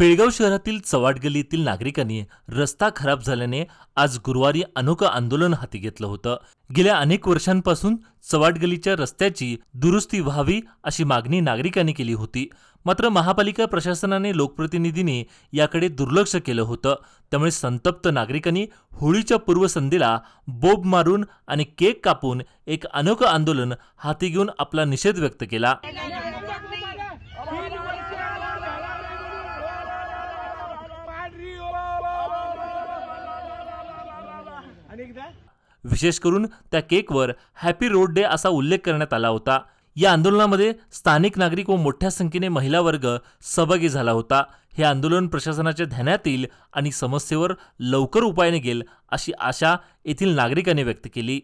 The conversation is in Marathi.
बेळगाव शहरातील चवाट गल्लीतील नागरिकांनी रस्ता खराब झाल्याने आज गुरुवारी अनोखं आंदोलन हाती घेतलं होतं. गेल्या अनेक वर्षांपासून चवाट गल्लीच्या रस्त्याची दुरुस्ती व्हावी अशी मागणी नागरिकांनी केली होती. मात्र महापालिका प्रशासनाने लोकप्रतिनिधींनी याकडे दुर्लक्ष केलं होतं. त्यामुळे संतप्त नागरिकांनी होळीच्या पूर्वसंध्येला बोब मारून आणि केक कापून एक अनोखं आंदोलन हाती घेऊन आपला निषेध व्यक्त केला. विशेष करून त्या केकवर हॅपी रोड डे असा उल्लेख करण्यात आला होता. या आंदोलनामध्ये स्थानिक नागरिक व मोठ्या संख्येने महिला वर्ग सहभागी झाला होता. हे आंदोलन प्रशासनाच्या ध्यानात येईल आणि समस्येवर लवकर उपाय निघेल अशी आशा येथील नागरिकांनी व्यक्त केली.